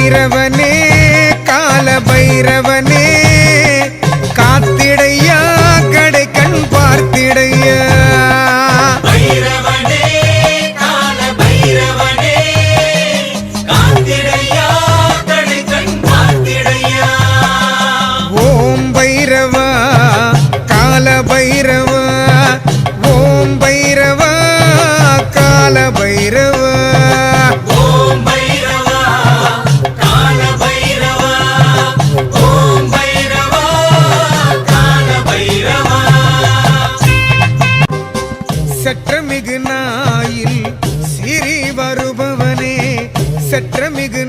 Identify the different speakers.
Speaker 1: பைரவனே
Speaker 2: கால பைரவனே காத்திடையா கடை கண் பார்த்திடையா. ஓம் பைரவா கால பைரவா ஓம் பைரவா கால பைரவா
Speaker 1: சற்றமிகு நாயில் சிறி வருபவனே சற்றமிகு